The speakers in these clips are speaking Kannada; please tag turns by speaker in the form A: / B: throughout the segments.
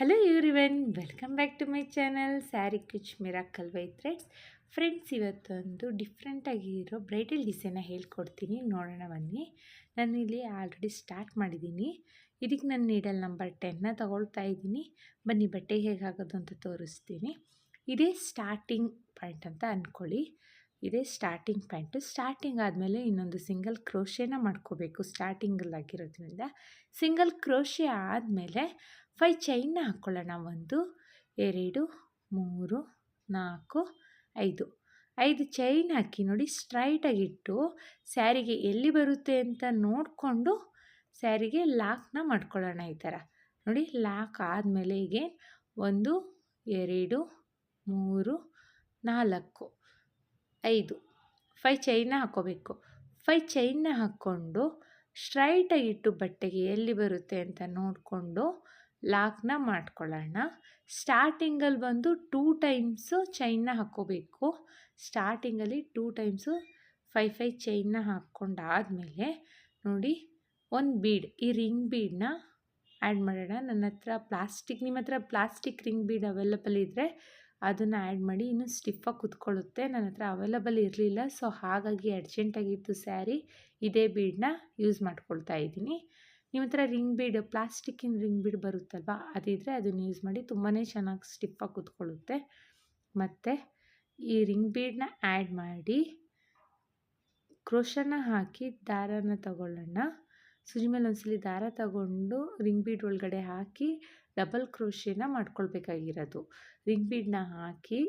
A: Hello everyone welcome back to my channel sari ಕಿಚ್ miracle by threads friends ಇವತ್ತೊಂದು ಡಿಫ್ರೆಂಟಾಗಿರೋ ಬ್ರೈಡಲ್ ಡಿಸೈನ ಹೇಳ್ಕೊಡ್ತೀನಿ, ನೋಡೋಣ ಬನ್ನಿ. ನಾನು ಇಲ್ಲಿ ಆಲ್ರೆಡಿ ಸ್ಟಾರ್ಟ್ ಮಾಡಿದ್ದೀನಿ. ಇದಕ್ಕೆ ನಾನು ನೀಡಲ್ ನಂಬರ್ ಟೆನ್ನ ತಗೊಳ್ತಾ ಇದ್ದೀನಿ. ಬನ್ನಿ, ಬಟ್ಟೆ ಹೇಗಾಗೋದು ಅಂತ ತೋರಿಸ್ತೀನಿ. ಇದೇ ಸ್ಟಾರ್ಟಿಂಗ್ ಪಾಯಿಂಟ್ ಅಂತ ಅಂದ್ಕೊಳ್ಳಿ ಇದೇ ಸ್ಟಾರ್ಟಿಂಗ್ ಪ್ಯಾಂಟು ಸ್ಟಾರ್ಟಿಂಗ್ ಆದಮೇಲೆ ಇನ್ನೊಂದು ಸಿಂಗಲ್ ಕ್ರೋಶೇನ ಮಾಡ್ಕೋಬೇಕು ಸ್ಟಾರ್ಟಿಂಗಲ್ಲಾಗಿರೋದ್ರಿಂದ ಸಿಂಗಲ್ ಕ್ರೋಶೆ ಆದಮೇಲೆ ಫೈ ಚೈನ್ನ ಹಾಕ್ಕೊಳ್ಳೋಣ ಒಂದು, ಎರಡು, ಮೂರು, ನಾಲ್ಕು, ಐದು. ಐದು ಚೈನ್ ಹಾಕಿ ನೋಡಿ ಸ್ಟ್ರೈಟಾಗಿಟ್ಟು ಸ್ಯಾರಿಗೆ ಎಲ್ಲಿ ಬರುತ್ತೆ ಅಂತ ನೋಡಿಕೊಂಡು ಸ್ಯಾರಿಗೆ ಲಾಕ್ನ ಮಾಡ್ಕೊಳ್ಳೋಣ ಈ ಥರ. ನೋಡಿ ಲಾಕ್ ಆದಮೇಲೆ ಹೀಗೆ ಒಂದು, ಎರಡು, ಮೂರು, ನಾಲ್ಕು, ಐದು. ಫೈ ಚೈನ್ನ ಹಾಕ್ಕೋಬೇಕು ಫೈ ಚೈನ್ನ ಹಾಕ್ಕೊಂಡು ಸ್ಟ್ರೈಟಾಗಿಟ್ಟು ಬಟ್ಟೆಗೆ ಎಲ್ಲಿ ಬರುತ್ತೆ ಅಂತ ನೋಡಿಕೊಂಡು ಲಾಕ್ನ ಮಾಡ್ಕೊಳ್ಳೋಣ. ಸ್ಟಾರ್ಟಿಂಗಲ್ಲಿ ಬಂದು ಟೂ ಟೈಮ್ಸು ಚೈನ್ನ ಹಾಕ್ಕೋಬೇಕು. ಸ್ಟಾರ್ಟಿಂಗಲ್ಲಿ ಟೂ ಟೈಮ್ಸು ಫೈ ಫೈ ಚೈನ್ನ ಹಾಕ್ಕೊಂಡಾದಮೇಲೆ ನೋಡಿ ಒಂದು ಬೀಡ್, ಈ ರಿಂಗ್ ಬೀಡನ್ನ ಆ್ಯಡ್ ಮಾಡೋಣ. ನನ್ನ ಹತ್ರ ಪ್ಲಾಸ್ಟಿಕ್, ನಿಮ್ಮ ಹತ್ರ ಪ್ಲಾಸ್ಟಿಕ್ ರಿಂಗ್ ಬೀಡ್ ಅವೈಲಬಲ್ ಇದ್ದರೆ ಅದನ್ನು ಆ್ಯಡ್ ಮಾಡಿ, ಇನ್ನೂ ಸ್ಟಿಫಾಗಿ ಕುತ್ಕೊಳ್ಳುತ್ತೆ. ನನ್ನ ಹತ್ರ ಅವೈಲಬಲ್ ಇರಲಿಲ್ಲ, ಸೊ ಹಾಗಾಗಿ ಅರ್ಜೆಂಟಾಗಿತ್ತು ಸ್ಯಾರಿ. ಇದೇ ಬೀಡನ್ನ ಯೂಸ್ ಮಾಡ್ಕೊಳ್ತಾ ಇದ್ದೀನಿ. ನಿಮ್ಮ ಹತ್ರ ರಿಂಗ್ ಬೀಡ್, ಪ್ಲಾಸ್ಟಿಕ್ಕಿನ ರಿಂಗ್ ಬೀಡ್ ಬರುತ್ತಲ್ವ? ಅದಿದ್ದರೆ ಅದನ್ನು ಯೂಸ್ ಮಾಡಿ ತುಂಬಾ ಚೆನ್ನಾಗಿ ಸ್ಟಿಫಾಗಿ ಕೂತ್ಕೊಳ್ಳುತ್ತೆ. ಮತ್ತು ಈ ರಿಂಗ್ ಬೀಡನ್ನ ಆ್ಯಡ್ ಮಾಡಿ ಕ್ರೋಶನ ಹಾಕಿ ದಾರನ ತಗೊಳ್ಳೋಣ. ಸೂಜಿ ಮೇಲೆ ಒಂದ್ಸಲಿ ದಾರ ತಗೊಂಡು ರಿಂಗ್ ಬೀಡ್ ಒಳಗಡೆ ಹಾಕಿ ಡಬಲ್ ಕ್ರೋಶಿನ ಮಾಡ್ಕೊಳ್ಬೇಕಾಗಿರೋದು. ರಿಂಗ್ ಬೀಡನ್ನ ಹಾಕಿ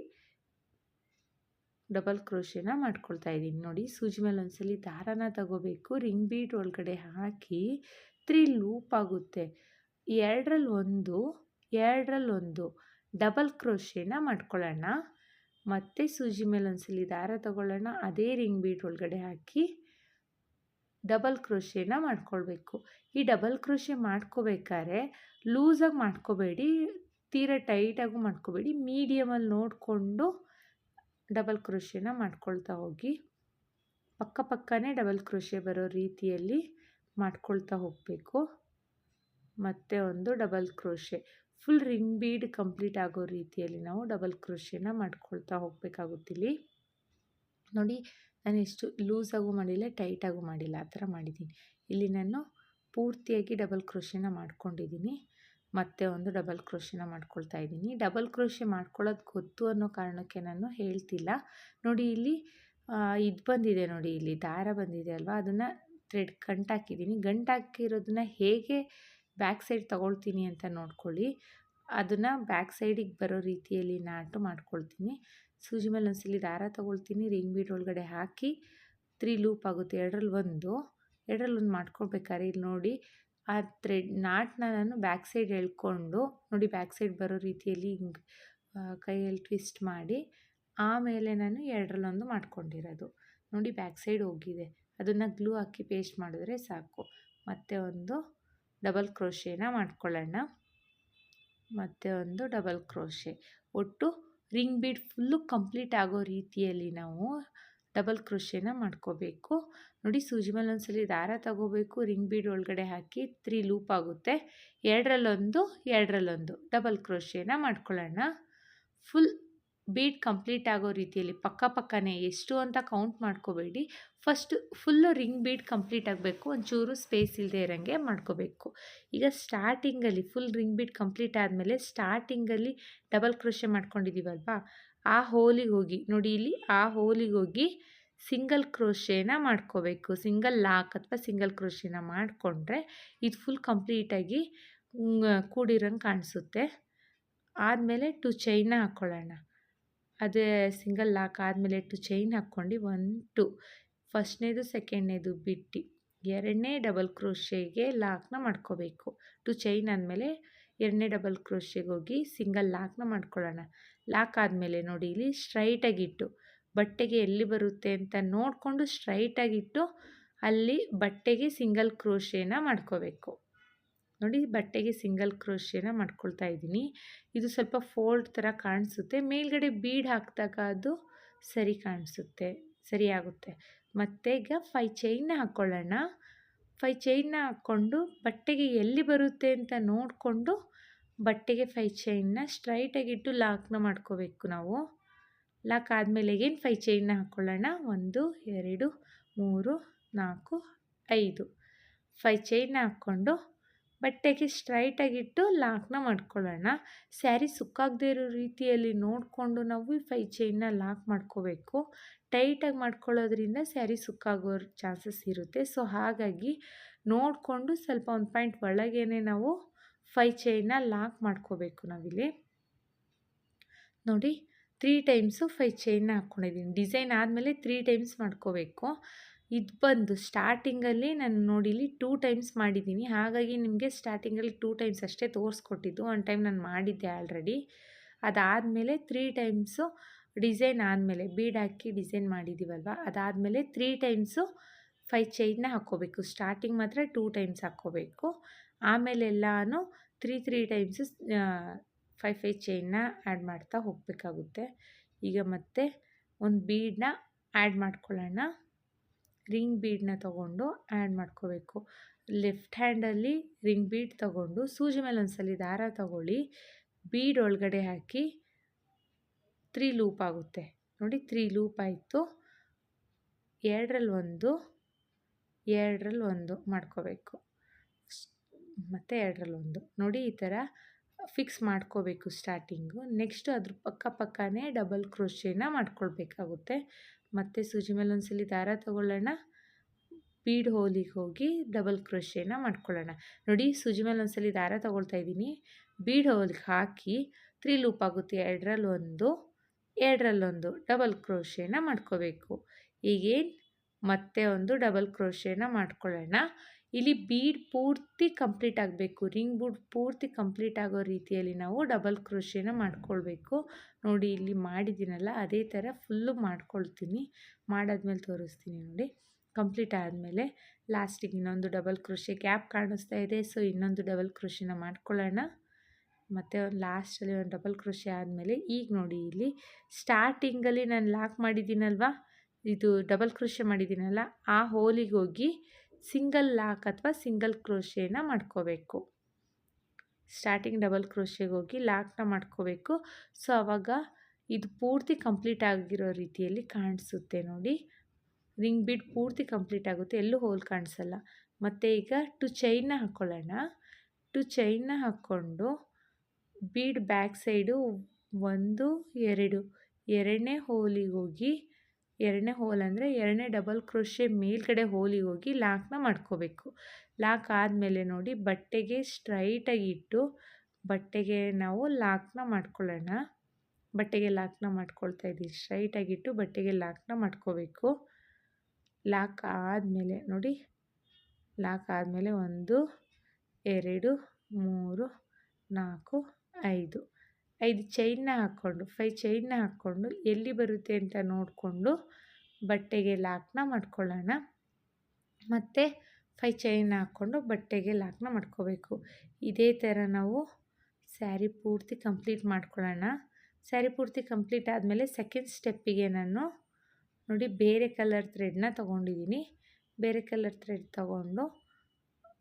A: ಡಬಲ್ ಕ್ರೋಶಿನ ಮಾಡ್ಕೊಳ್ತಾ ಇದ್ದೀನಿ ನೋಡಿ ಸೂಜಿ ಮೇಲೆ ಒಂದ್ಸಲಿ ದಾರನ ತಗೋಬೇಕು. ರಿಂಗ್ ಬೀಡ್ ಒಳಗಡೆ ಹಾಕಿ ತ್ರೀ ಲೂಪ್ ಆಗುತ್ತೆ. ಎರಡರಲ್ಲಿ ಒಂದು ಎರಡರಲ್ಲಿ ಒಂದು ಡಬಲ್ ಕ್ರೋಶೆನ ಮಾಡ್ಕೊಳ್ಳೋಣ. ಮತ್ತೆ ಸೂಜಿ ಮೇಲೆ ಒಂದ್ಸಲಿ ದಾರ ತಗೊಳ್ಳೋಣ. ಅದೇ ರಿಂಗ್ ಬೀಟ್ ಒಳಗಡೆ ಹಾಕಿ ಡಬಲ್ ಕ್ರೋಶೆನ ಮಾಡ್ಕೊಳ್ಬೇಕು. ಈ ಡಬಲ್ ಕ್ರೋಶೆ ಮಾಡ್ಕೋಬೇಕಾದ್ರೆ ಲೂಸಾಗಿ ಮಾಡ್ಕೋಬೇಡಿ, ತೀರಾ ಟೈಟಾಗೂ ಮಾಡ್ಕೋಬೇಡಿ, ಮೀಡಿಯಮಲ್ಲಿ ನೋಡಿಕೊಂಡು ಡಬಲ್ ಕ್ರೋಶೆನ ಮಾಡ್ಕೊಳ್ತಾ ಹೋಗಿ. ಪಕ್ಕ ಪಕ್ಕನೇ ಡಬಲ್ ಕ್ರೋಶೆ ಬರೋ ರೀತಿಯಲ್ಲಿ ಮಾಡ್ಕೊಳ್ತಾ ಹೋಗಬೇಕು. ಮತ್ತು ಒಂದು double crochet full ring bead complete ಆಗೋ ರೀತಿಯಲ್ಲಿ ನಾವು ಡಬಲ್ ಕ್ರೋಶೆನ ಮಾಡ್ಕೊಳ್ತಾ ಹೋಗಬೇಕಾಗುತ್ತಿಲ್ಲಿ ನೋಡಿ, ನಾನು ಎಷ್ಟು ಲೂಸಾಗೂ ಮಾಡಿಲ್ಲ ಟೈಟಾಗೂ ಮಾಡಿಲ್ಲ, ಆ ಥರ ಮಾಡಿದ್ದೀನಿ. ಇಲ್ಲಿ ನಾನು ಪೂರ್ತಿಯಾಗಿ ಡಬಲ್ ಕ್ರೋಶೆನ ಮಾಡ್ಕೊಂಡಿದ್ದೀನಿ. ಮತ್ತೆ ಒಂದು ಡಬಲ್ ಕ್ರೋಶೆನ ಮಾಡ್ಕೊಳ್ತಾ ಇದ್ದೀನಿ. ಡಬಲ್ ಕ್ರೋಶೆ ಮಾಡ್ಕೊಳ್ಳೋದು ಗೊತ್ತು ಅನ್ನೋ ಕಾರಣಕ್ಕೆ ನಾನು ಹೇಳ್ತಿಲ್ಲ. ನೋಡಿ, ಇಲ್ಲಿ ಇದು ಬಂದಿದೆ ನೋಡಿ, ಇಲ್ಲಿ ದಾರ ಬಂದಿದೆ ಅಲ್ವಾ? ಅದನ್ನು ಥ್ರೆಡ್ ಗಂಟಾಕಿದ್ದೀನಿ. ಗಂಟಾಕಿರೋದನ್ನ ಹೇಗೆ ಬ್ಯಾಕ್ ಸೈಡ್ ತೊಗೊಳ್ತೀನಿ ಅಂತ ನೋಡ್ಕೊಳ್ಳಿ. ಅದನ್ನು ಬ್ಯಾಕ್ ಸೈಡಿಗೆ ಬರೋ ರೀತಿಯಲ್ಲಿ ನಾಟು ಮಾಡ್ಕೊಳ್ತೀನಿ. ಸೂಜಿ ಮೇಲೆ ಒಂದ್ಸಲಿ ದಾರ ತೊಗೊಳ್ತೀನಿ. ರಿಂಗ್ ಬೀಡ್ ಒಳಗಡೆ ಹಾಕಿ ತ್ರೀ ಲೂಪ್ ಆಗುತ್ತೆ. ಎರಡರಲ್ಲಿ ಒಂದು. ಎರಡರಲ್ಲಿ ಒಂದು ಮಾಡ್ಕೊಳ್ಬೇಕಾದ್ರೆ ಇಲ್ಲಿ ನೋಡಿ ಆ ಥ್ರೆಡ್ ನಾಟನ್ನ ನಾನು ಬ್ಯಾಕ್ ಸೈಡ್ ಎಳ್ಕೊಂಡು ನೋಡಿ ಬ್ಯಾಕ್ ಸೈಡ್ ಬರೋ ರೀತಿಯಲ್ಲಿ ಹಿಂಗೆ ಕೈಯಲ್ಲಿ ಟ್ವಿಸ್ಟ್ ಮಾಡಿ ಆಮೇಲೆ ನಾನು ಎರಡರಲ್ಲೊಂದು ಮಾಡ್ಕೊಂಡಿರೋದು. ನೋಡಿ ಬ್ಯಾಕ್ ಸೈಡ್ ಹೋಗಿದೆ. ಅದನ್ನು ಗ್ಲೂ ಹಾಕಿ ಪೇಸ್ಟ್ ಮಾಡಿದ್ರೆ ಸಾಕು. ಮತ್ತೆ ಒಂದು ಡಬಲ್ ಕ್ರೋಶೇನ ಮಾಡ್ಕೊಳ್ಳೋಣ. ಮತ್ತೆ ಒಂದು ಡಬಲ್ ಕ್ರೋಶೆ ಒಟ್ಟು ರಿಂಗ್ ಬೀಡ್ ಫುಲ್ಲು ಕಂಪ್ಲೀಟ್ ಆಗೋ ರೀತಿಯಲ್ಲಿ ನಾವು ಡಬಲ್ ಕ್ರೋಶೇನ ಮಾಡ್ಕೋಬೇಕು. ನೋಡಿ, ಸೂಜಿ ಮೇಲೆ ಒಂದ್ಸಲಿ ದಾರ ತಗೋಬೇಕು. ರಿಂಗ್ ಬೀಡ್ ಒಳಗಡೆ ಹಾಕಿ ತ್ರೀ ಲೂಪ್ ಆಗುತ್ತೆ. ಎರಡರಲ್ಲೊಂದು ಎರಡರಲ್ಲೊಂದು. ಡಬಲ್ ಕ್ರೋಶೇನ ಮಾಡ್ಕೊಳ್ಳೋಣ. ಫುಲ್ ಬೀಡ್ ಕಂಪ್ಲೀಟ್ ಆಗೋ ರೀತಿಯಲ್ಲಿ ಪಕ್ಕ ಪಕ್ಕನೇ ಎಷ್ಟು ಅಂತ ಕೌಂಟ್ ಮಾಡ್ಕೋಬೇಡಿ. First full ring bead complete ಆಗಬೇಕು. ಒಂಚೂರು ಸ್ಪೇಸ್ ಇಲ್ಲದೆ ಇರೋಂಗೆ ಮಾಡ್ಕೋಬೇಕು. ಈಗ ಸ್ಟಾರ್ಟಿಂಗಲ್ಲಿ ಫುಲ್ ರಿಂಗ್ ಬೀಟ್ ಕಂಪ್ಲೀಟ್ ಆದಮೇಲೆ ಸ್ಟಾರ್ಟಿಂಗಲ್ಲಿ ಡಬಲ್ ಕ್ರೋಶೆ ಮಾಡ್ಕೊಂಡಿದ್ದೀವಲ್ವಾ ಆ ಹೋಲಿಗೆ ಹೋಗಿ, ನೋಡಿ ಇಲ್ಲಿ ಆ ಹೋಲಿಗೆ ಹೋಗಿ ಸಿಂಗಲ್ ಕ್ರೋಷೇನ ಮಾಡ್ಕೋಬೇಕು. ಸಿಂಗಲ್ ಲಾಕ್ ಅಥವಾ ಸಿಂಗಲ್ ಕ್ರೋಷೇನ ಮಾಡಿಕೊಂಡ್ರೆ ಇದು ಫುಲ್ ಕಂಪ್ಲೀಟಾಗಿ ಕೂಡಿರೋಂಗೆ ಕಾಣಿಸುತ್ತೆ. ಆದಮೇಲೆ ಟು ಚೈನ ಹಾಕ್ಕೊಳ್ಳೋಣ ಅದೇ ಸಿಂಗಲ್ ಲಾಕ್ ಆದಮೇಲೆ ಟು ಚೈನ್ ಹಾಕ್ಕೊಂಡು ಒನ್ ಟು ಫಸ್ಟ್ನೇದು ಸೆಕೆಂಡ್ನೇದು ಬಿಟ್ಟು. ಎರಡನೇ ಡಬಲ್ ಕ್ರೋಶೆಗೆ ಲಾಕ್ನ ಮಾಡ್ಕೋಬೇಕು. ಟು ಚೈನ್ ಆದಮೇಲೆ ಎರಡನೇ ಡಬಲ್ ಕ್ರೋಶೆಗೆ ಹೋಗಿ ಸಿಂಗಲ್ ಲಾಕ್ನ ಮಾಡ್ಕೊಳ್ಳೋಣ. ಲಾಕ್ ಆದಮೇಲೆ ನೋಡಿ ಇಲ್ಲಿ ಸ್ಟ್ರೈಟಾಗಿಟ್ಟು ಬಟ್ಟೆಗೆ ಎಲ್ಲಿ ಬರುತ್ತೆ ಅಂತ ನೋಡಿಕೊಂಡು ಸ್ಟ್ರೈಟಾಗಿಟ್ಟು ಅಲ್ಲಿ ಬಟ್ಟೆಗೆ ಸಿಂಗಲ್ ಕ್ರೋಶೆನ ಮಾಡ್ಕೋಬೇಕು. ನೋಡಿ ಬಟ್ಟೆಗೆ ಸಿಂಗಲ್ ಕ್ರೋಶಿಯನ್ನ ಮಾಡ್ಕೊಳ್ತಾ ಇದ್ದೀನಿ. ಇದು ಸ್ವಲ್ಪ ಫೋಲ್ಡ್ ಥರ ಕಾಣಿಸುತ್ತೆ. ಮೇಲ್ಗಡೆ ಬೀಡ್ ಹಾಕಿದಾಗ ಅದು ಸರಿ ಕಾಣಿಸುತ್ತೆ ಸರಿಯಾಗುತ್ತೆ ಮತ್ತು ಈಗ ಫೈ ಚೈನ್ನ ಹಾಕ್ಕೊಳ್ಳೋಣ ಫೈ ಚೈನ್ನ ಹಾಕ್ಕೊಂಡು ಬಟ್ಟೆಗೆ ಎಲ್ಲಿ ಬರುತ್ತೆ ಅಂತ ನೋಡಿಕೊಂಡು ಬಟ್ಟೆಗೆ ಫೈ ಚೈನ್ನ ಸ್ಟ್ರೈಟಾಗಿಟ್ಟು ಲಾಕ್ನ ಮಾಡ್ಕೋಬೇಕು ನಾವು. ಲಾಕ್ ಆದಮೇಲೆ ಏನು ಫೈ ಚೈನ್ನ ಹಾಕ್ಕೊಳ್ಳೋಣ ಒಂದು, ಎರಡು, ಮೂರು, ನಾಲ್ಕು, ಐದು. ಫೈ ಚೈನ್ನ ಹಾಕ್ಕೊಂಡು ಬಟ್ಟೆಗೆ ಸ್ಟ್ರೈಟಾಗಿಟ್ಟು ಲಾಕ್ನ ಮಾಡ್ಕೊಳ್ಳೋಣ. ಸ್ಯಾರಿ ಸುಕ್ಕಾಗದೇ ಇರೋ ರೀತಿಯಲ್ಲಿ ನೋಡಿಕೊಂಡು ನಾವು ಫೈ ಚೈನ್ನ ಲಾಕ್ ಮಾಡ್ಕೋಬೇಕು. ಟೈಟಾಗಿ ಮಾಡ್ಕೊಳ್ಳೋದ್ರಿಂದ ಸ್ಯಾರಿ ಸುಕ್ಕಾಗೋ ಚಾನ್ಸಸ್ ಇರುತ್ತೆ. ಸೊ, ಹಾಗಾಗಿ ನೋಡಿಕೊಂಡು ಸ್ವಲ್ಪ ಒಂದು ಪಾಯಿಂಟ್ ಒಳಗೇ ನಾವು ಫೈ ಚೈನ್ನ ಲಾಕ್ ಮಾಡ್ಕೋಬೇಕು ನಾವಿಲ್ಲಿ. ನೋಡಿ, ತ್ರೀ ಟೈಮ್ಸು ಫೈ ಚೈನ್ನ ಹಾಕ್ಕೊಂಡಿದ್ದೀನಿ. ಡಿಸೈನ್ ಆದಮೇಲೆ ತ್ರೀ ಟೈಮ್ಸ್ ಮಾಡ್ಕೋಬೇಕು. ಇದು ಬಂದು ಸ್ಟಾರ್ಟಿಂಗಲ್ಲಿ ನಾನು ನೋಡಿಲಿ ಟೂ ಟೈಮ್ಸ್ ಮಾಡಿದ್ದೀನಿ. ಹಾಗಾಗಿ ನಿಮಗೆ ಸ್ಟಾರ್ಟಿಂಗಲ್ಲಿ ಟೂ ಟೈಮ್ಸ್ ಅಷ್ಟೇ ತೋರಿಸ್ಕೊಟ್ಟಿದ್ದು. ಒನ್ ಟೈಮ್ ನಾನು ಮಾಡಿದ್ದೆ ಆಲ್ರೆಡಿ. ಅದಾದಮೇಲೆ ತ್ರೀ ಟೈಮ್ಸು ಡಿಸೈನ್ ಆದಮೇಲೆ ಬೀಡ್ ಹಾಕಿ ಡಿಸೈನ್ ಮಾಡಿದ್ದೀವಲ್ವ? ಅದಾದಮೇಲೆ ತ್ರೀ ಟೈಮ್ಸು ಫೈ ಚೈನ್ನ ಹಾಕ್ಕೋಬೇಕು. ಸ್ಟಾರ್ಟಿಂಗ್ ಮಾತ್ರ ಟೂ ಟೈಮ್ಸ್ ಹಾಕ್ಕೋಬೇಕು. ಆಮೇಲೆಲ್ಲಾನು three three times five five ಚೈನ್ನ add ಮಾಡ್ತಾ ಹೋಗಬೇಕಾಗುತ್ತೆ. ಈಗ ಮತ್ತೆ ಒಂದು ಬೀಡನ್ನ ಆ್ಯಡ್ ಮಾಡ್ಕೊಳ್ಳೋಣ. ರಿಂಗ್ ಬೀಡನ್ನ ತೊಗೊಂಡು ಆ್ಯಡ್ ಮಾಡ್ಕೋಬೇಕು. ಲೆಫ್ಟ್ ಹ್ಯಾಂಡಲ್ಲಿ ರಿಂಗ್ ಬೀಡ್ ತೊಗೊಂಡು ಸೂಜಿ ಮೇಲೆ ಒಂದ್ಸಲಿ ದಾರ ತಗೊಳ್ಳಿ. ಬೀಡ್ ಒಳಗಡೆ ಹಾಕಿ ತ್ರೀ ಲೂಪ್ ಆಗುತ್ತೆ. ನೋಡಿ ತ್ರೀ ಲೂಪ್ ಆಯಿತು. ಎರಡರಲ್ಲಿ ಒಂದು ಎರಡರಲ್ಲಿ ಒಂದು ಮಾಡ್ಕೋಬೇಕು. ಮತ್ತು ಎರಡರಲ್ಲಿ ಒಂದು. ನೋಡಿ ಈ ಥರ ಫಿಕ್ಸ್ ಮಾಡ್ಕೋಬೇಕು ಸ್ಟಾರ್ಟಿಂಗು. ನೆಕ್ಸ್ಟು ಅದ್ರ ಪಕ್ಕ ಪಕ್ಕನೇ ಡಬಲ್ ಕ್ರೋಶಿನ ಮಾಡ್ಕೊಳ್ಬೇಕಾಗುತ್ತೆ. ಮತ್ತು ಸೂಜಿ ಮೇಲೆ ಒಂದ್ಸಲಿ ದಾರ ತಗೊಳ್ಳೋಣ. ಬೀಡ್ ಹೋಲಿಗೆ ಹೋಗಿ ಡಬಲ್ ಕ್ರೋಶೇನ ಮಾಡ್ಕೊಳ್ಳೋಣ. ನೋಡಿ ಸೂಜಿ ಮೇಲೆ ಒಂದ್ಸಲಿ ದಾರ ತಗೊಳ್ತಾ ಇದ್ದೀನಿ. ಬೀಡ್ ಹೋಲಿಗೆ ಹಾಕಿ ತ್ರೀ ಲೂಪ್ ಆಗುತ್ತೆ. ಎರಡರಲ್ಲಿ ಒಂದು ಎರಡರಲ್ಲೊಂದು ಡಬಲ್ ಕ್ರೋಶೇನ ಮಾಡ್ಕೋಬೇಕು. ಈಗೇನು ಮತ್ತೆ ಒಂದು ಡಬಲ್ ಕ್ರೋಶೇನ ಮಾಡ್ಕೊಳ್ಳೋಣ. ಇಲ್ಲಿ ಬೀಡ್ ಪೂರ್ತಿ ಕಂಪ್ಲೀಟ್ ಆಗಬೇಕು. ರಿಂಗ್ ಬೂಡ್ ಪೂರ್ತಿ ಕಂಪ್ಲೀಟ್ ಆಗೋ ರೀತಿಯಲ್ಲಿ ನಾವು ಡಬಲ್ ಕ್ರೋಶೇನ ಮಾಡ್ಕೊಳ್ಬೇಕು. ನೋಡಿ, ಇಲ್ಲಿ ಮಾಡಿದ್ದೀನಲ್ಲ, ಅದೇ ಥರ ಫುಲ್ಲು ಮಾಡ್ಕೊಳ್ತೀನಿ. ಮಾಡಾದ್ಮೇಲೆ ತೋರಿಸ್ತೀನಿ ನೋಡಿ. ಕಂಪ್ಲೀಟ್ ಆದಮೇಲೆ ಲಾಸ್ಟಿಗೆ ಇನ್ನೊಂದು ಡಬಲ್ ಕ್ರೋಶೆ ಗ್ಯಾಪ್ ಕಾಣಿಸ್ತಾ ಇದೆ. ಸೊ, ಇನ್ನೊಂದು ಡಬಲ್ ಕ್ರೋಶೆನ ಮಾಡ್ಕೊಳ್ಳೋಣ. ಮತ್ತು ಒಂದು ಲಾಸ್ಟಲ್ಲಿ ಒಂದು ಡಬಲ್ ಕ್ರೋಶೆ ಆದಮೇಲೆ ಈಗ ನೋಡಿ, ಇಲ್ಲಿ ಸ್ಟಾರ್ಟಿಂಗಲ್ಲಿ ನಾನು ಲಾಕ್ ಮಾಡಿದ್ದೀನಲ್ವಾ? ಇದು ಡಬಲ್ ಕ್ರೋಶೆ ಮಾಡಿದ್ದೀನಲ್ಲ, ಆ ಹೋಲಿಗೆ ಹೋಗಿ ಸಿಂಗಲ್ ಲಾಕ್ ಅಥವಾ ಸಿಂಗಲ್ ಕ್ರೋಶೇನ ಮಾಡ್ಕೋಬೇಕು. ಸ್ಟಾರ್ಟಿಂಗ್ ಡಬಲ್ ಕ್ರೋಶೆಗೆ ಹೋಗಿ ಲಾಕ್ನ ಮಾಡ್ಕೋಬೇಕು. ಸೊ ಆವಾಗ ಇದು ಪೂರ್ತಿ ಕಂಪ್ಲೀಟ್ ಆಗಿರೋ ರೀತಿಯಲ್ಲಿ ಕಾಣಿಸುತ್ತೆ ನೋಡಿ. ರಿಂಗ್ ಬಿಡ್ ಪೂರ್ತಿ ಕಂಪ್ಲೀಟ್ ಆಗುತ್ತೆ, ಎಲ್ಲೂ ಹೋಲ್ ಕಾಣಿಸಲ್ಲ. ಮತ್ತು ಈಗ ಟು ಚೈನ್ನ ಹಾಕ್ಕೊಳ್ಳೋಣ ಟು ಚೈನ್ನ ಹಾಕ್ಕೊಂಡು ಬೀಡ್ ಬ್ಯಾಕ್ ಸೈಡು ಒಂದು, ಎರಡು, ಎರಡನೇ ಹೋಲಿಗೆ ಹೋಗಿ ಎರಡನೇ ಹೋಲ್ ಅಂದರೆ ಎರಡನೇ ಡಬಲ್ ಕ್ರೋಶೆ ಮೇಲ್ಗಡೆ ಹೋಲಿಗೆ ಹೋಗಿ ಲಾಕ್ನ ಮಾಡ್ಕೋಬೇಕು. ಲಾಕ್ ಆದಮೇಲೆ ನೋಡಿ ಬಟ್ಟೆಗೆ ಸ್ಟ್ರೈಟಾಗಿ ಇಟ್ಟು ಬಟ್ಟೆಗೆ ನಾವು ಲಾಕ್ನ ಮಾಡ್ಕೊಳ್ಳೋಣ. ಬಟ್ಟೆಗೆ ಲಾಕ್ನ ಮಾಡ್ಕೊಳ್ತಾ ಇದ್ದೀವಿ. ಸ್ಟ್ರೈಟಾಗಿಟ್ಟು ಬಟ್ಟೆಗೆ ಲಾಕ್ನ ಮಾಡ್ಕೋಬೇಕು. ಲಾಕ್ ಆದಮೇಲೆ ನೋಡಿ ಲಾಕ್ ಆದಮೇಲೆ ಒಂದು, ಎರಡು, ಮೂರು, ನಾಲ್ಕು, ಐದು. ಐದು ಚೈನ್ನ ಹಾಕ್ಕೊಂಡು ಫೈ ಚೈನ್ನ ಹಾಕ್ಕೊಂಡು, ಎಲ್ಲಿ ಬರುತ್ತೆ ಅಂತ ನೋಡಿಕೊಂಡು ಬಟ್ಟೆಗೆ ಲಾಕ್ನ ಮಾಡ್ಕೊಳ್ಳೋಣ. ಮತ್ತು ಫೈ ಚೈನ್ನ ಹಾಕ್ಕೊಂಡು ಬಟ್ಟೆಗೆ ಲಾಕ್ನ ಮಾಡ್ಕೋಬೇಕು. ಇದೇ ಥರ ನಾವು ಸ್ಯಾರಿ ಪೂರ್ತಿ ಕಂಪ್ಲೀಟ್ ಮಾಡ್ಕೊಳ್ಳೋಣ. ಸ್ಯಾರಿ ಪೂರ್ತಿ ಕಂಪ್ಲೀಟ್ ಆದಮೇಲೆ ಸೆಕೆಂಡ್ ಸ್ಟೆಪ್ಪಿಗೆ ನಾನು ನೋಡಿ ಬೇರೆ ಕಲರ್ ಥ್ರೆಡ್ನ ತೊಗೊಂಡಿದ್ದೀನಿ. ಬೇರೆ ಕಲರ್ ಥ್ರೆಡ್ ತೊಗೊಂಡು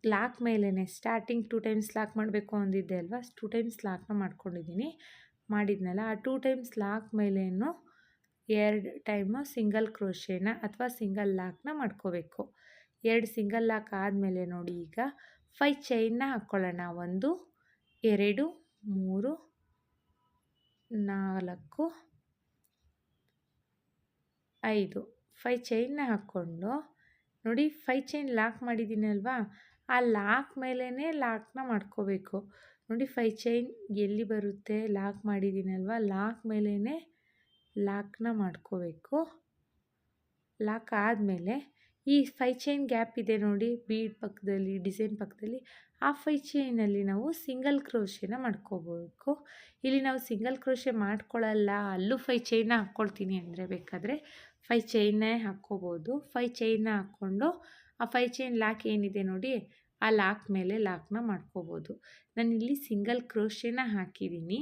A: ಲಾಕ್ ಮೇಲೇ ಸ್ಟಾರ್ಟಿಂಗ್ ಟೂ ಟೈಮ್ಸ್ ಲಾಕ್ ಮಾಡಬೇಕು ಅಂದಿದ್ದೆ ಅಲ್ವಾ? ಟೂ ಟೈಮ್ಸ್ ಲಾಕ್ನ ಮಾಡ್ಕೊಂಡಿದ್ದೀನಿ. ಮಾಡಿದ್ನಲ್ಲ, ಆ ಟೂ ಟೈಮ್ಸ್ ಲಾಕ್ ಮೇಲೇನು ಎರಡು ಟೈಮು ಸಿಂಗಲ್ ಕ್ರೋಶೇನ ಅಥವಾ ಸಿಂಗಲ್ ಲಾಕ್ನ ಮಾಡ್ಕೋಬೇಕು. ಎರಡು ಸಿಂಗಲ್ ಲಾಕ್ ಆದಮೇಲೆ ನೋಡಿ ಈಗ ಫೈ ಚೈನ್ನ ಹಾಕ್ಕೊಳ್ಳೋಣ. ಒಂದು, ಎರಡು, ಮೂರು, ನಾಲ್ಕು, ಐದು. ಫೈ ಚೈನ್ನ ಹಾಕ್ಕೊಂಡು ನೋಡಿ ಫೈ ಚೈನ್ ಲಾಕ್ ಮಾಡಿದ್ದೀನಲ್ವಾ? ಆ ಲಾಕ್ ಮೇಲೇ ಲಾಕ್ನ ಮಾಡ್ಕೋಬೇಕು. ನೋಡಿ ಫೈ ಚೈನ್ ಎಲ್ಲಿ ಬರುತ್ತೆ ಲಾಕ್ ಮಾಡಿದ್ದೀನಲ್ವ? ಲಾಕ್ ಮೇಲೇ ಲಾಕ್ನ ಮಾಡ್ಕೋಬೇಕು. ಲಾಕ್ ಆದಮೇಲೆ ಈ ಫೈ ಚೈನ್ ಗ್ಯಾಪ್ ಇದೆ ನೋಡಿ ಬೀಡ್ ಪಕ್ಕದಲ್ಲಿ, ಡಿಸೈನ್ ಪಕ್ಕದಲ್ಲಿ, ಆ ಫೈ ಚೈನಲ್ಲಿ ನಾವು ಸಿಂಗಲ್ ಕ್ರೋಶೆನ ಮಾಡ್ಕೋಬೇಕು. ಇಲ್ಲಿ ನಾವು ಸಿಂಗಲ್ ಕ್ರೋಶೆ ಮಾಡ್ಕೊಳ್ಳಲ್ಲ, ಅಲ್ಲೂ ಫೈ ಚೈನ ಹಾಕ್ಕೊಳ್ತೀನಿ ಅಂದರೆ ಬೇಕಾದರೆ ಫೈ ಚೈನೇ ಹಾಕ್ಕೋಬೋದು. ಫೈ ಚೈನ ಹಾಕ್ಕೊಂಡು ಆ ಫೈ ಚೈನ್ ಲಾಕ್ ಏನಿದೆ ನೋಡಿ ಆ ಲಾಕ್ ಮೇಲೆ ಲಾಕ್ನ ಮಾಡ್ಕೋಬೋದು. ನಾನಿಲ್ಲಿ ಸಿಂಗಲ್ ಕ್ರೋಶೆನ ಹಾಕಿದ್ದೀನಿ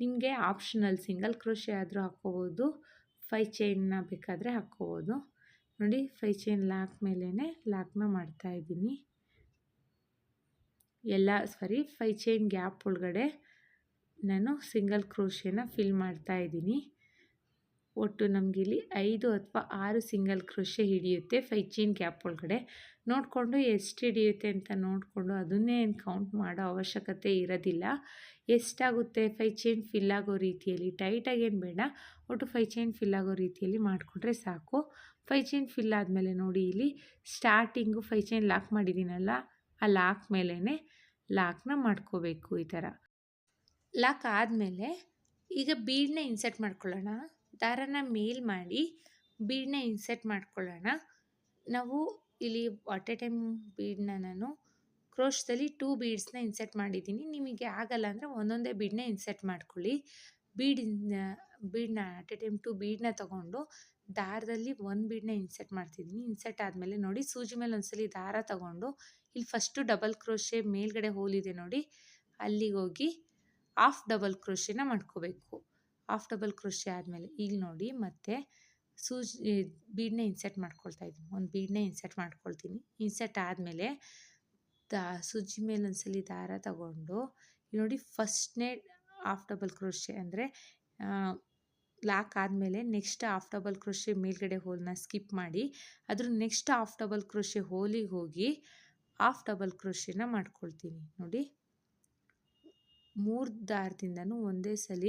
A: ನಿಮಗೆ ಆಪ್ಷನಲ್ ಸಿಂಗಲ್ ಕ್ರೋಶೆ ಆದರೂ ಹಾಕ್ಕೋಬೋದು. ಫೈ ಚೈನ್ನ ಬೇಕಾದರೆ ಹಾಕ್ಕೋಬೋದು. ನೋಡಿ ಫೈ ಚೈನ್ ಲಾಕ್ ಮೇಲೇ ಲಾಕ್ನ ಮಾಡ್ತಾಯಿದ್ದೀನಿ ಎಲ್ಲ ಸಾರಿ ಫೈ ಚೈನ್ ಗ್ಯಾಪ್ ಒಳಗಡೆ ನಾನು ಸಿಂಗಲ್ ಕ್ರೋಶೆನ ಫಿಲ್ ಮಾಡ್ತಾ ಇದ್ದೀನಿ ಒಟ್ಟು ನಮಗೆ ಇಲ್ಲಿ ಐದು ಅಥವಾ ಆರು ಸಿಂಗಲ್ ಕ್ರೋಶೆ ಹಿಡಿಯುತ್ತೆ, ಫೈ ಚೈನ್ ಕ್ಯಾಪ್ ಒಳಗಡೆ. ನೋಡಿಕೊಂಡು ಎಷ್ಟು ಹಿಡಿಯುತ್ತೆ ಅಂತ ನೋಡಿಕೊಂಡು ಅದನ್ನೇ ಏನು ಕೌಂಟ್ ಮಾಡೋ ಅವಶ್ಯಕತೆ ಇರೋದಿಲ್ಲ. ಎಷ್ಟಾಗುತ್ತೆ ಫೈ ಚೈನ್ ಫಿಲ್ ಆಗೋ ರೀತಿಯಲ್ಲಿ? ಟೈಟಾಗಿ ಏನು ಬೇಡ. ಒಟ್ಟು ಫೈ ಚೈನ್ ಫಿಲ್ ಆಗೋ ರೀತಿಯಲ್ಲಿ ಮಾಡಿಕೊಂಡ್ರೆ ಸಾಕು. ಫೈ ಚೈನ್ ಫಿಲ್ ಆದಮೇಲೆ ನೋಡಿ ಇಲ್ಲಿ ಸ್ಟಾರ್ಟಿಂಗು ಫೈ ಚೈನ್ ಲಾಕ್ ಮಾಡಿದ್ದೀನಲ್ಲ, ಆ ಲಾಕ್ ಮೇಲೇ ಲಾಕ್ನ ಮಾಡ್ಕೋಬೇಕು ಈ ಥರ. ಲಾಕ್ ಆದಮೇಲೆ ಈಗ ಬೀಡನ್ನ ಇನ್ಸರ್ಟ್ ಮಾಡ್ಕೊಳ್ಳೋಣ. ದಾರನ ಮೇಲ್ ಮಾಡಿ ಬೀಡನ್ನ ಇನ್ಸರ್ಟ್ ಮಾಡ್ಕೊಳ್ಳೋಣ. ನಾವು ಇಲ್ಲಿ ವಾಟ್ ಎ ಟೈಮ್ ಬೀಡನ್ನ ನಾನು ಕ್ರೋಶ್ದಲ್ಲಿ ಟೂ ಬೀಡ್ಸ್ನ ಇನ್ಸರ್ಟ್ ಮಾಡಿದ್ದೀನಿ. ನಿಮಗೆ ಆಗಲ್ಲ ಅಂದರೆ ಒಂದೊಂದೇ ಬೀಡನ್ನ ಇನ್ಸರ್ಟ್ ಮಾಡ್ಕೊಳ್ಳಿ. ಬೀಡಿನ ಬೀಡ್ನ ಅಟ್ ಎ ಟೈಮ್ ಟು ಬೀಡ್ನ ತೊಗೊಂಡು ದಾರದಲ್ಲಿ ಒಂದು ಬೀಡನ್ನ ಇನ್ಸರ್ಟ್ ಮಾಡ್ತಿದ್ದೀನಿ. ಇನ್ಸರ್ಟ್ ಆದಮೇಲೆ ನೋಡಿ, ಸೂಜಿ ಮೇಲೆ ಒಂದ್ಸಲಿ ದಾರ ತಗೊಂಡು ಇಲ್ಲಿ ಫಸ್ಟು ಡಬಲ್ ಕ್ರೋಶೆ ಮೇಲ್ಗಡೆ ಹೋಲಿದೆ ನೋಡಿ, ಅಲ್ಲಿಗೆ ಹೋಗಿ ಹಾಫ್ ಡಬಲ್ ಕ್ರೋಶೆನ ಮಾಡ್ಕೋಬೇಕು. ಹಾಫ್ ಡಬಲ್ ಕೃಷಿ ಆದಮೇಲೆ ಈಗ ನೋಡಿ ಮತ್ತೆ ಸೂಜಿ ಬೀಡನ್ನ ಇನ್ಸರ್ಟ್ ಮಾಡ್ಕೊಳ್ತಾ ಇದ್ದೀನಿ. ಒಂದು ಬೀಡನ್ನ ಇನ್ಸರ್ಟ್ ಮಾಡ್ಕೊಳ್ತೀನಿ. ಇನ್ಸರ್ಟ್ ಆದಮೇಲೆ ದಾ, ಸೂಜಿ ಮೇಲೆ ಒಂದ್ಸಲಿ ದಾರ ತಗೊಂಡು ನೋಡಿ ಫಸ್ಟ್ನೇ ಹಾಫ್ ಡಬಲ್ ಕೃಷಿ ಅಂದರೆ ಲಾಕ್ ಆದಮೇಲೆ ನೆಕ್ಸ್ಟ್ ಆಫ್ ಡಬಲ್ ಕೃಷಿ ಮೇಲ್ಗಡೆ ಹೋಲ್ನ ಸ್ಕಿಪ್ ಮಾಡಿ, ಅದ್ರ ನೆಕ್ಸ್ಟ್ ಆಫ್ ಡಬಲ್ ಕೃಷಿ ಹೋಲಿಗೆ ಹೋಗಿ ಆಫ್ ಡಬಲ್ ಕೃಷಿನ ಮಾಡ್ಕೊಳ್ತೀನಿ. ನೋಡಿ, ಮೂರು ದಾರದಿಂದನೂ ಒಂದೇ ಸಲ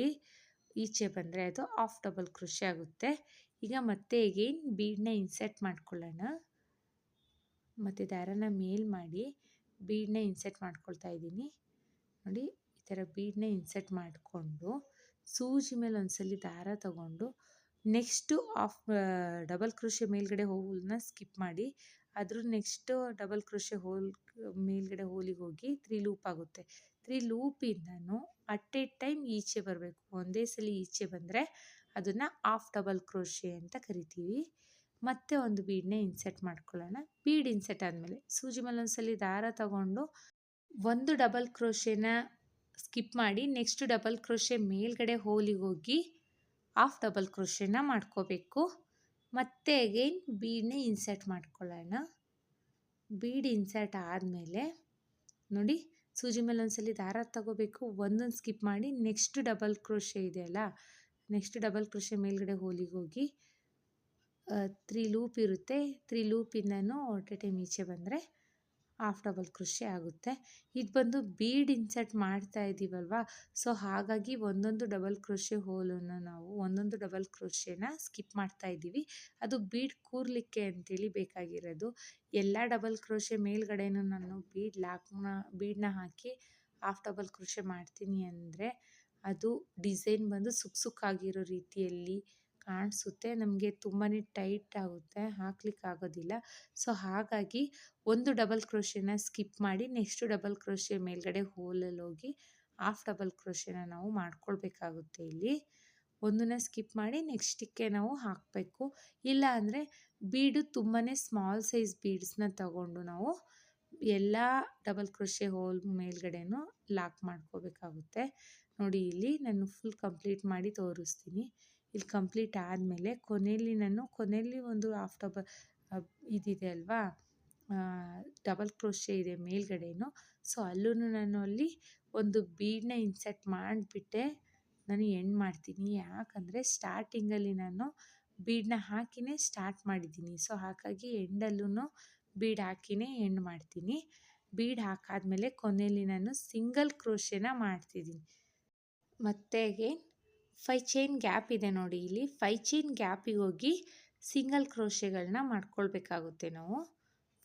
A: ಈಚೆ ಬಂದರೆ ಅದು ಆಫ್ ಡಬಲ್ ಕೃಷಿ ಆಗುತ್ತೆ. ಈಗ ಮತ್ತೆ ಎಗೇನ್ ಬೀಡನ್ನ ಇನ್ಸೆಟ್ ಮಾಡ್ಕೊಳ್ಳೋಣ. ಮತ್ತು ದಾರನ ಮೇಲ್ ಮಾಡಿ ಬೀಡನ್ನ ಇನ್ಸೆಟ್ ಮಾಡ್ಕೊಳ್ತಾ ಇದ್ದೀನಿ. ನೋಡಿ, ಈ ಥರ ಬೀಡನ್ನ ಇನ್ಸೆಟ್ ಮಾಡಿಕೊಂಡು ಸೂಜಿ ಮೇಲೆ ಒಂದ್ಸಲಿ ದಾರ ತಗೊಂಡು ನೆಕ್ಸ್ಟು ಆಫ್ ಡಬಲ್ ಕೃಷಿ ಮೇಲ್ಗಡೆ ಹೋಗೋದನ್ನ ಸ್ಕಿಪ್ ಮಾಡಿ ಅದ್ರ ನೆಕ್ಸ್ಟ್ ಡಬಲ್ ಕ್ರೋಶೆ ಹೋಲ್ ಮೇಲ್ಗಡೆ ಹೋಲಿಗೆ ಹೋಗಿ ತ್ರೀ ಲೂಪ್ ಆಗುತ್ತೆ. ತ್ರೀ ಲೂಪಿಂದನೂ ಅಟ್ ಎ ಟೈಮ್ ಈಚೆ ಬರಬೇಕು. ಒಂದೇ ಸಲ ಈಚೆ ಬಂದರೆ ಅದನ್ನು ಆಫ್ ಡಬಲ್ ಕ್ರೋಶೆ ಅಂತ ಕರಿತೀವಿ. ಮತ್ತೆ ಒಂದು ಬೀಡನ್ನ ಇನ್ಸರ್ಟ್ ಮಾಡ್ಕೊಳ್ಳೋಣ. ಬೀಡ್ ಇನ್ಸರ್ಟ್ ಆದಮೇಲೆ ಸೂಜಿ ಮೇಲೆ ಒಂದ್ಸಲಿ ದಾರ ತಗೊಂಡು ಒಂದು ಡಬಲ್ ಕ್ರೋಶೆನ ಸ್ಕಿಪ್ ಮಾಡಿ ನೆಕ್ಸ್ಟ್ ಡಬಲ್ ಕ್ರೋಶೆ ಮೇಲ್ಗಡೆ ಹೋಲಿಗೆ ಹೋಗಿ ಹಾಫ್ ಡಬಲ್ ಕ್ರೋಶೆನ ಮಾಡ್ಕೋಬೇಕು. ಮತ್ತೆ ಅಗೇನ್ ಬೀಡನ್ನ ಇನ್ಸರ್ಟ್ ಮಾಡ್ಕೊಳ್ಳೋಣ. ಬೀಡ್ ಇನ್ಸರ್ಟ್ ಆದಮೇಲೆ ನೋಡಿ ಸೂಜಿ ಮೇಲೆ ಒಂದ್ಸಲಿ ದಾರ ತಗೋಬೇಕು. ಒಂದೊಂದು ಸ್ಕಿಪ್ ಮಾಡಿ ನೆಕ್ಸ್ಟ್ ಡಬಲ್ ಕ್ರೋಶೆ ಇದೆಯಲ್ಲ ನೆಕ್ಸ್ಟ್ ಡಬಲ್ ಕ್ರೋಶೆ ಮೇಲ್ಗಡೆ ಹೋಲಿಗೆ ಹೋಗಿ ತ್ರೀ ಲೂಪ್ ಇರುತ್ತೆ. ತ್ರೀ ಲೂಪಿಂದನೂ ಟೈಮ್ ಈಚೆ ಬಂದರೆ ಹಾಫ್ ಡಬಲ್ ಕೃಷಿ ಆಗುತ್ತೆ. ಇದು ಬಂದು ಬೀಡ್ ಇನ್ಸರ್ಟ್ ಮಾಡ್ತಾ ಇದ್ದೀವಲ್ವ ಸೊ ಹಾಗಾಗಿ ಒಂದೊಂದು ಡಬಲ್ ಕೃಷಿ ಹೋಲನ್ನು ನಾವು ಒಂದೊಂದು ಡಬಲ್ ಕೃಷಿನ ಸ್ಕಿಪ್ ಮಾಡ್ತಾ ಇದ್ದೀವಿ ಅದು ಬೀಡ್ ಕೂರ್ಲಿಕ್ಕೆ ಅಂತೇಳಿ ಬೇಕಾಗಿರೋದು. ಎಲ್ಲ ಡಬಲ್ ಕೃಷಿ ಮೇಲ್ಗಡೆನೂ ನಾನು ಬೀಡ್ ಲಾಕ್ನ ಬೀಡನ್ನ ಹಾಕಿ ಹಾಫ್ ಡಬಲ್ ಕೃಷಿ ಮಾಡ್ತೀನಿ ಅಂದರೆ ಅದು ಡಿಸೈನ್ ಬಂದು ಸುಕ್ಸುಕ್ಕಾಗಿರೋ ರೀತಿಯಲ್ಲಿ ಕಾಣಿಸುತ್ತೆ, ನಮಗೆ ತುಂಬಾ ಟೈಟ್ ಆಗುತ್ತೆ, ಹಾಕ್ಲಿಕ್ಕೆ ಆಗೋದಿಲ್ಲ. ಸೊ, ಹಾಗಾಗಿ ಒಂದು ಡಬಲ್ ಕ್ರೋಶೆನ ಸ್ಕಿಪ್ ಮಾಡಿ ನೆಕ್ಸ್ಟ್ ಡಬಲ್ ಕ್ರೋಶೆ ಮೇಲ್ಗಡೆ ಹೋಲಲ್ಲಿ ಹೋಗಿ ಹಾಫ್ ಡಬಲ್ ಕ್ರೋಶೆನ ನಾವು ಮಾಡ್ಕೊಳ್ಬೇಕಾಗುತ್ತೆ ಇಲ್ಲಿ. ಒಂದನ್ನ ಸ್ಕಿಪ್ ಮಾಡಿ ನೆಕ್ಸ್ಟಿಗೆ ನಾವು ಹಾಕಬೇಕು. ಇಲ್ಲ ಅಂದರೆ ಬೀಡು ತುಂಬಾ ಸ್ಮಾಲ್ ಸೈಜ್ ಬೀಡ್ಸ್ನ ತಗೊಂಡು ನಾವು ಎಲ್ಲ ಡಬಲ್ ಕ್ರೋಶೆ ಹೋಲ್ ಮೇಲ್ಗಡೆನೂ ಲಾಕ್ ಮಾಡ್ಕೋಬೇಕಾಗುತ್ತೆ ನೋಡಿ ಇಲ್ಲಿ ನಾನು ಫುಲ್ ಕಂಪ್ಲೀಟ್ ಮಾಡಿ ತೋರಿಸ್ತೀನಿ. ಇಲ್ಲಿ ಕಂಪ್ಲೀಟ್ ಆದಮೇಲೆ ಕೊನೆಯಲ್ಲಿ ನಾನು, ಕೊನೆಯಲ್ಲಿ ಒಂದು ಹಾಫ್ ಡಬಲ್ ಇದಿದೆ ಅಲ್ವಾ? ಡಬಲ್ ಕ್ರೋಶೆ ಇದೆ ಮೇಲ್ಗಡೆಯೂ ಸೊ ಅಲ್ಲೂ ನಾನು ಅಲ್ಲಿ ಒಂದು ಬೀಡನ್ನ ಇನ್ಸರ್ಟ್ ಮಾಡಿಬಿಟ್ಟೆ. ನಾನು ಎಂಡ್ ಮಾಡ್ತೀನಿ. ಯಾಕಂದರೆ ಸ್ಟಾರ್ಟಿಂಗಲ್ಲಿ ನಾನು ಬೀಡನ್ನ ಹಾಕಿನೇ ಸ್ಟಾರ್ಟ್ ಮಾಡಿದ್ದೀನಿ. ಸೊ ಹಾಗಾಗಿ ಎಂಡಲ್ಲೂ ಬೀಡ್ ಹಾಕಿನೇ ಎಂಡ್ ಮಾಡ್ತೀನಿ. ಬೀಡ್ ಹಾಕಾದ್ಮೇಲೆ ಕೊನೆಯಲ್ಲಿ ನಾನು ಸಿಂಗಲ್ ಕ್ರೋಶೆನ ಮಾಡ್ತಿದ್ದೀನಿ. ಮತ್ತೆ ಅಗೇನ್ ಫೈ ಚೈನ್ ಗ್ಯಾಪ್ ಇದೆ ನೋಡಿ ಇಲ್ಲಿ. ಫೈ ಚೈನ್ ಗ್ಯಾಪಿಗೆ ಹೋಗಿ ಸಿಂಗಲ್ ಕ್ರೋಶೆಗಳನ್ನ ಮಾಡ್ಕೊಳ್ಬೇಕಾಗುತ್ತೆ ನಾವು.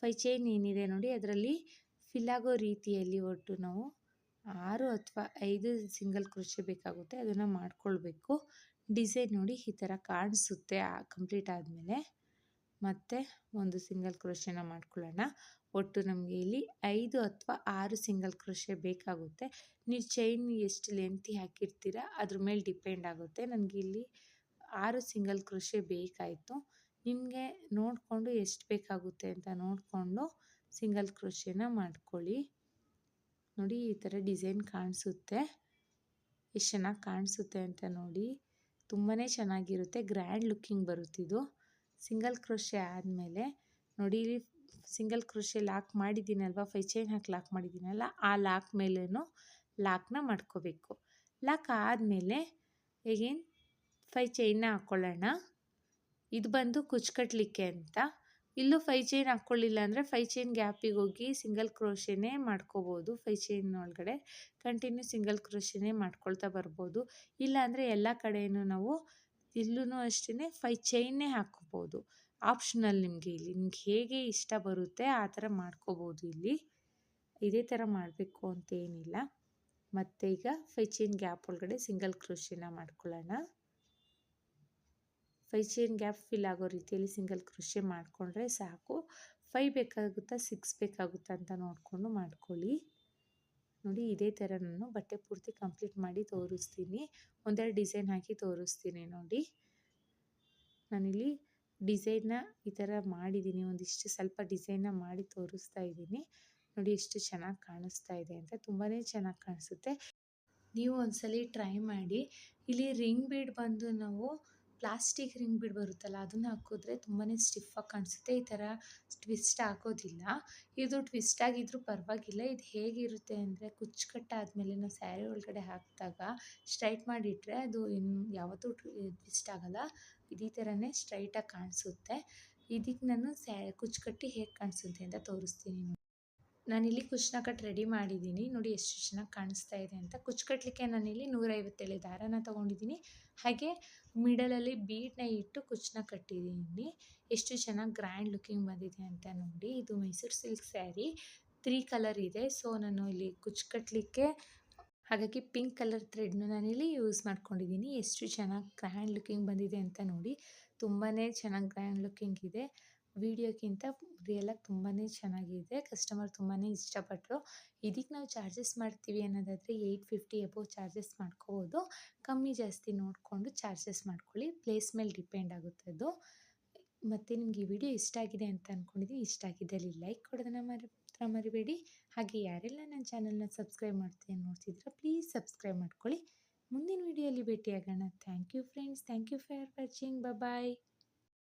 A: ಫೈ ಚೈನ್ ಏನಿದೆ ನೋಡಿ ಅದರಲ್ಲಿ ಫಿಲ್ ಆಗೋ ರೀತಿಯಲ್ಲಿ ಒಟ್ಟು ನಾವು ಆರು ಅಥವಾ ಐದು ಸಿಂಗಲ್ ಕ್ರೋಶೆ ಬೇಕಾಗುತ್ತೆ. ಅದನ್ನು ಮಾಡ್ಕೊಳ್ಬೇಕು. ಡಿಸೈನ್ ನೋಡಿ ಈ ಥರ ಕಾಣಿಸುತ್ತೆ ಕಂಪ್ಲೀಟ್ ಆದಮೇಲೆ. ಮತ್ತೆ ಒಂದು ಸಿಂಗಲ್ ಕ್ರೋಶೆನ ಮಾಡ್ಕೊಳ್ಳೋಣ. ಒಟ್ಟು ನಮಗೆ ಇಲ್ಲಿ ಐದು ಅಥವಾ ಆರು ಸಿಂಗಲ್ ಕ್ರೋಶೆ ಬೇಕಾಗುತ್ತೆ. ನೀವು ಚೈನ್ ಎಷ್ಟು ಲೆಂತಿ ಹಾಕಿರ್ತೀರ, ಅದ್ರ ಮೇಲೆ ಡಿಪೆಂಡ್ ಆಗುತ್ತೆ. ನನಗೆ ಇಲ್ಲಿ ಆರು ಸಿಂಗಲ್ ಕ್ರೋಶೆ ಬೇಕಾಯಿತು. ನಿಮಗೆ ನೋಡಿಕೊಂಡು ಎಷ್ಟು ಬೇಕಾಗುತ್ತೆ ಅಂತ ನೋಡಿಕೊಂಡು ಸಿಂಗಲ್ ಕ್ರೋಶೆನ ಮಾಡ್ಕೊಳ್ಳಿ. ನೋಡಿ, ಈ ಥರ ಡಿಸೈನ್ ಕಾಣಿಸುತ್ತೆ. ಎಷ್ಟು ಚೆನ್ನಾಗಿ ಕಾಣಿಸುತ್ತೆ ಅಂತ ನೋಡಿ. ತುಂಬಾ ಚೆನ್ನಾಗಿರುತ್ತೆ. ಗ್ರ್ಯಾಂಡ್ ಲುಕ್ಕಿಂಗ್ ಬರುತ್ತಿದ್ದು ಸಿಂಗಲ್ ಕ್ರೋಶೆ ಆದಮೇಲೆ ನೋಡಿ, ಇಲ್ಲಿ ಸಿಂಗಲ್ ಕ್ರೋಶೆ ಲಾಕ್ ಮಾಡಿದ್ದೀನಲ್ವ? ಫೈ ಚೈನ್ ಹಾಕಿ ಲಾಕ್ ಮಾಡಿದ್ದೀನಲ್ಲ, ಆ ಲಾಕ್ ಮೇಲೂ ಲಾಕ್ನ ಮಾಡ್ಕೋಬೇಕು. ಲಾಕ್ ಆದಮೇಲೆ ಈಗೇನು ಫೈ ಚೈನ್ನ ಹಾಕ್ಕೊಳ್ಳೋಣ ಇದು ಬಂದು ಕುಚ್ಕಟ್ಲಿಕ್ಕೆ ಅಂತ. ಇಲ್ಲೂ ಫೈ ಚೈನ್ ಹಾಕ್ಕೊಳ್ಳಿಲ್ಲ ಅಂದರೆ ಫೈ ಚೈನ್ ಗ್ಯಾಪಿಗೆ ಹೋಗಿ ಸಿಂಗಲ್ ಕ್ರೋಶೆನೇ ಮಾಡ್ಕೋಬೋದು. ಫೈ ಚೈನ್ ಒಳಗಡೆ ಕಂಟಿನ್ಯೂ ಸಿಂಗಲ್ ಕ್ರೋಶೆನೇ ಮಾಡ್ಕೊಳ್ತಾ ಬರ್ಬೋದು. ಇಲ್ಲಾಂದರೆ ಎಲ್ಲ ಕಡೆಯೂ ನಾವು ಇಲ್ಲೂ ಅಷ್ಟೇ ಫೈ ಚೈನ್ನೇ ಹಾಕ್ಕೋಬೋದು. ಆಪ್ಷನಲ್ ನಿಮಗೆ ಇಲ್ಲಿ, ನಿಮ್ಗೆ ಹೇಗೆ ಇಷ್ಟ ಬರುತ್ತೆ ಆ ಥರ ಮಾಡ್ಕೋಬೋದು ಇಲ್ಲಿ. ಇದೇ ಥರ ಮಾಡಬೇಕು ಅಂತೇನಿಲ್ಲ ಮತ್ತು ಈಗ ಫೈ ಚೈನ್ ಗ್ಯಾಪ್ ಒಳಗಡೆ ಸಿಂಗಲ್ ಕ್ರೋಶಿನ ಮಾಡ್ಕೊಳ್ಳೋಣ. ಫೈ ಚೈನ್ ಗ್ಯಾಪ್ ಫಿಲ್ ಆಗೋ ರೀತಿಯಲ್ಲಿ ಸಿಂಗಲ್ ಕ್ರೋಶೆ ಮಾಡಿಕೊಂಡ್ರೆ ಸಾಕು. ಫೈ ಬೇಕಾಗುತ್ತಾ ಸಿಕ್ಸ್ ಬೇಕಾಗುತ್ತಾ ಅಂತ ನೋಡಿಕೊಂಡು ಮಾಡ್ಕೊಳ್ಳಿ. ನೋಡಿ, ಇದೇ ಥರ ನಾನು ಬಟ್ಟೆ ಪೂರ್ತಿ ಕಂಪ್ಲೀಟ್ ಮಾಡಿ ತೋರಿಸ್ತೀನಿ. ಒಂದೆರಡು ಡಿಸೈನ್ ಹಾಕಿ ತೋರಿಸ್ತೀನಿ ನೋಡಿ. ನಾನಿಲ್ಲಿ ಡಿಸೈನ್ನ ಈ ಥರ ಮಾಡಿದ್ದೀನಿ ಒಂದಿಷ್ಟು ಸ್ವಲ್ಪ ಡಿಸೈನ್ನ ಮಾಡಿ ತೋರಿಸ್ತಾ ಇದ್ದೀನಿ ನೋಡಿ ಎಷ್ಟು ಚೆನ್ನಾಗಿ ಕಾಣಿಸ್ತಾ ಇದೆ ಅಂತ ತುಂಬಾ ಚೆನ್ನಾಗಿ ಕಾಣಿಸುತ್ತೆ. ನೀವು ಒಂದ್ಸಲಿ ಟ್ರೈ ಮಾಡಿ. ಇಲ್ಲಿ ರಿಂಗ್ ಬೀಡ್ ಬಂದು ನಾವು ಪ್ಲಾಸ್ಟಿಕ್ ರಿಂಗ್ ಬಿಡ್ ಬರುತ್ತಲ್ಲ, ಅದನ್ನು ಹಾಕಿದ್ರೆ ತುಂಬಾ ಸ್ಟಿಫಾಗಿ ಕಾಣಿಸುತ್ತೆ. ಈ ಥರ ಟ್ವಿಸ್ಟ್ ಹಾಕೋದಿಲ್ಲ. ಇದು ಟ್ವಿಸ್ಟ್ ಆಗಿದ್ರೂ ಪರವಾಗಿಲ್ಲ. ಇದು ಹೇಗಿರುತ್ತೆ ಅಂದರೆ ಕುಚ್ಚುಕಟ್ಟಾದಮೇಲೆ ನಾವು ಸ್ಯಾರಿ ಒಳಗಡೆ ಹಾಕಿದಾಗ ಸ್ಟ್ರೈಟ್ ಮಾಡಿಟ್ರೆ ಅದು ಇನ್ನು ಯಾವತ್ತೂ ಟ್ವಿಸ್ಟ್ ಆಗಲ್ಲ. ಇದೇ ಥರನೇ ಸ್ಟ್ರೈಟಾಗಿ ಕಾಣಿಸುತ್ತೆ. ಇದಕ್ಕೆ ನಾನು ಸ್ಯಾ ಕುಚ್ಚುಕಟ್ಟಿ ಹೇಗೆ ಕಾಣಿಸುತ್ತೆ ಅಂತ ತೋರಿಸ್ತೀನಿ ನಾನಿಲ್ಲಿ ಕುಚ್ಚನ ಕಟ್ ರೆಡಿ ಮಾಡಿದ್ದೀನಿ. ನೋಡಿ ಎಷ್ಟು ಚೆನ್ನಾಗಿ ಕಾಣಿಸ್ತಾ ಇದೆ ಅಂತ. ಕುಚ್ ಕಟ್ಟಲಿಕ್ಕೆ ನಾನಿಲ್ಲಿ ನೂರೈವತ್ತೇಳೆ ದಾರನ ತೊಗೊಂಡಿದ್ದೀನಿ. ಹಾಗೆ ಮಿಡಲಲ್ಲಿ ಬೀಡನ್ನ ಇಟ್ಟು ಕುಚ್ಚನ್ನ ಕಟ್ಟಿದ್ದೀನಿ ಎಷ್ಟು ಚೆನ್ನಾಗಿ ಗ್ರ್ಯಾಂಡ್ ಲುಕಿಂಗ್ ಬಂದಿದೆ ಅಂತ ನೋಡಿ. ಇದು Mysore silk sari three colour ಇದೆ. ಸೊ ನಾನು ಇಲ್ಲಿ ಕುಚ್ಚು ಕಟ್ಟಲಿಕ್ಕೆ ಹಾಗಾಗಿ ಪಿಂಕ್ ಕಲರ್ ಥ್ರೆಡ್ನ ನಾನಿಲ್ಲಿ ಯೂಸ್ ಮಾಡ್ಕೊಂಡಿದ್ದೀನಿ. ಎಷ್ಟು ಚೆನ್ನಾಗಿ ಗ್ರ್ಯಾಂಡ್ ಲುಕಿಂಗ್ ಬಂದಿದೆ ಅಂತ ನೋಡಿ. ತುಂಬಾ ಚೆನ್ನಾಗಿ ಗ್ರ್ಯಾಂಡ್ ಲುಕಿಂಗ್ ಇದೆ. ವಿಡಿಯೋಕ್ಕಿಂತ ರಿಯಲಾಗಿ ತುಂಬಾ ಚೆನ್ನಾಗಿದೆ. ಕಸ್ಟಮರ್ ತುಂಬಾ ಇಷ್ಟಪಟ್ಟರು ಇದಕ್ಕೆ ನಾವು ಚಾರ್ಜಸ್ ಮಾಡ್ತೀವಿ ಅನ್ನೋದಾದರೆ ಏಯ್ಟ್ ಫಿಫ್ಟಿ ಎಬೋವ್ ಚಾರ್ಜಸ್ ಮಾಡ್ಕೋಬೋದು. ಕಮ್ಮಿ ಜಾಸ್ತಿ ನೋಡಿಕೊಂಡು ಚಾರ್ಜಸ್ ಮಾಡ್ಕೊಳ್ಳಿ. ಪ್ಲೇಸ್ ಮೇಲೆ ಡಿಪೆಂಡ್ ಆಗುತ್ತೆ ಅದು ಮತ್ತು ನಿಮಗೆ ಈ ವಿಡಿಯೋ ಇಷ್ಟ ಆಗಿದೆ ಅಂತ ಅಂದ್ಕೊಂಡಿದ್ದೀನಿ ಇಷ್ಟ ಆಗಿದ್ದಲ್ಲಿ ಲೈಕ್ ಕೊಡೋದನ್ನು ಮರಿ ಮರಿಬೇಡಿ. ಹಾಗೆ ಯಾರೆಲ್ಲ ನನ್ನ ಚಾನಲ್ನ ಸಬ್ಸ್ಕ್ರೈಬ್ ಮಾಡ್ತೀನಿ ನೋಡ್ತಿದ್ರೆ, ಪ್ಲೀಸ್ ಸಬ್ಸ್ಕ್ರೈಬ್ ಮಾಡ್ಕೊಳ್ಳಿ. ಮುಂದಿನ ವಿಡಿಯೋಲಿ ಭೇಟಿಯಾಗೋಣ. Thank you friends. Thank you for watching. Bye